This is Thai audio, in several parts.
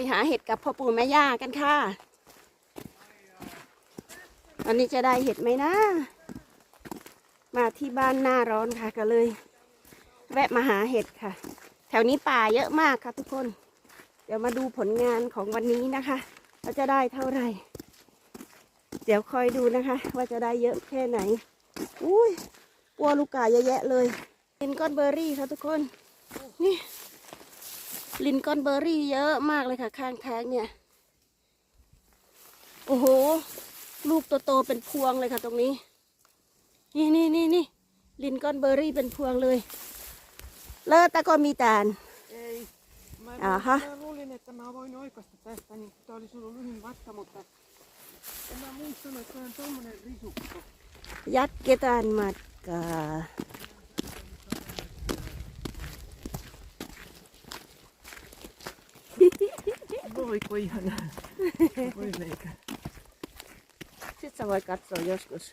ไปหาเห็ดกับพ่อปู่แม่ย่ากันค่ะวันนี้จะได้เห็ดไหมนะ มาที่บ้านหน้าร้อนค่ะก็เลย แวะมาหาเห็ดค่ะ แถวนี้ป่าเยอะมากค่ะทุกคน เดี๋ยวมาดูผลงานของวันนี้นะคะว่าจะได้เท่าไหร่ เดี๋ยวคอยดูนะคะ ว่าจะได้เยอะแค่ไหน อุ้ยวัวลูกกาเยอะแยะเลยลินก้อนเบอร์รี่ค่ะทุกคน นี่ ลินก้อนเบอร์รี่เยอะมากเลยค่ะ ข้างทางเนี่ย โอ้โห ลูกโตๆเป็นพวงเลยค่ะตรงนี้ นี่นี่นี่นี่ลินก้อน버รี่เป็นพวงเลย เลอตะก็มีตาล Ei. Mä, Aha. mä luulin, että mä voin oikaista tästä, niin tää olisi ollut lyhyin matka, mutta en mä muistanut, että on tommonen risukko. ยัด เกตานมัดกา Voiko ihanaa. Voi meikä. Sitten sä voit katsoa joskus.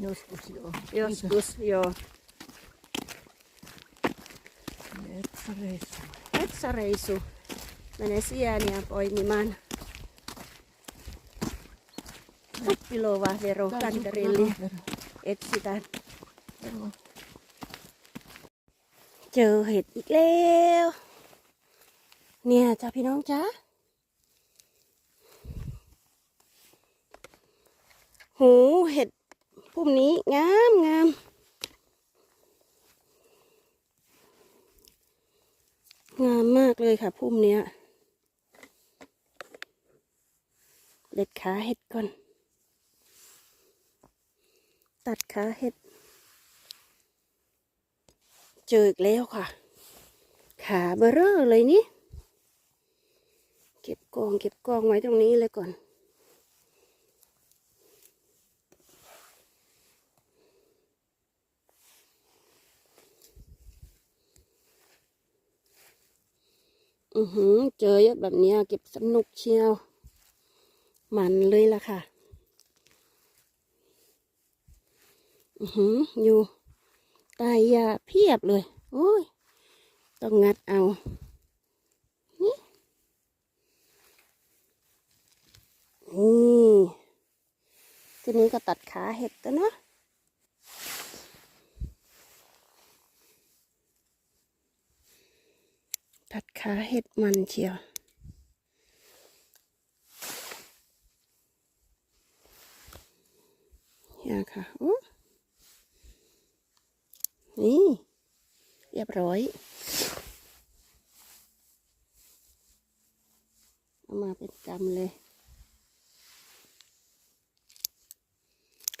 Joskus joo. Joskus, joo. Metsäreissu. Metsäreisu. Menee sieniä poimimaan. Kuppilovaa vero kanterilli. Etsitään. Joo. เจอเห็ดอีกแล้ว เนี่ยจ้าพี่น้องจ้า หเห็ดพุ่มนี้งามงามงามมากเลยค่ะพุ่มเนี้ย เด็ดขาเห็ดก่อน ตัดขาเห็ด เจออีกแล้วค่ะ ขาเบอเรอเลยนี่ เก็บกองเก็บกองไว้ตรงนี้เลยก่อน อือหือ เจอเยอะแบบนี้เก็บสนุกเชียว มันเลยล่ะค่ะ อือหือ อยู่ตายยาเพียบเลย โอ้ย ต้องงัดเอานี่นี่ทีนี้ก็ตัดขาเห็ดตัวเนาะ ตัดขาเห็ดมันเชียวเนี่ยค่ะนี่ เรียบร้อยเอามาเป็นกำเลย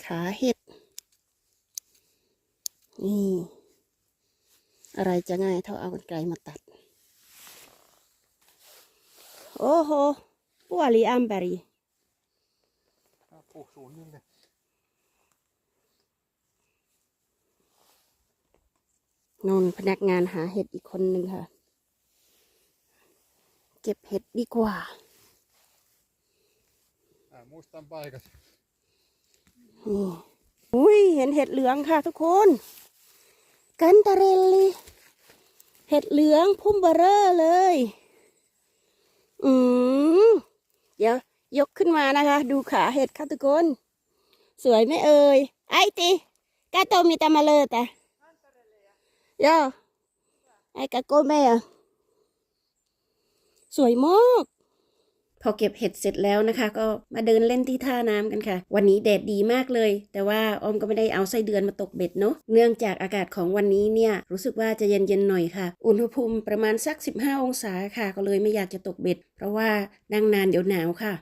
ขาเห็ด นี่ อะไรจะง่ายเท่าเอากรรไกรมาตัด โอ้โหปัวลีอัมเบอรี Puh suunnilleen. นนพนักงานหาเห็ดอีกคนหนึ่งค่ะ เก็บเห็ดดีกว่า Mä muistan paikat. นี่อุ้ยเห็นเห็ดเหลืองค่ะทุกคน กันตาเรลลีเห็ดเหลืองพุ่มเบอเรอเลยอืม เดี๋ยวยกขึ้นมานะคะ ดูขาเห็ดค่ะทุกคน สวยไหมเอ่ยไอติกาโตมีตามาเลยแต่ย่อไอกาโกแม่อสวยมาก พอเก็บเห็ดเสร็จแล้วนะคะ ก็มาเดินเล่นที่ท่าน้ำกันค่ะ วันนี้แดดดีมากเลย แต่ว่าออมก็ไม่ได้เอาไส้เดือนมาตกเบ็ดเนาะเนื่องจากอากาศของวันนี้เนี่ยรู้สึกว่าจะเย็นๆหน่อยค่ะ อุณหภูมิประมาณสัก 15 องศาค่ะ ก็เลยไม่อยากจะตกเบ็ด เพราะว่านั่งนานเดี๋ยวหนาวค่ะ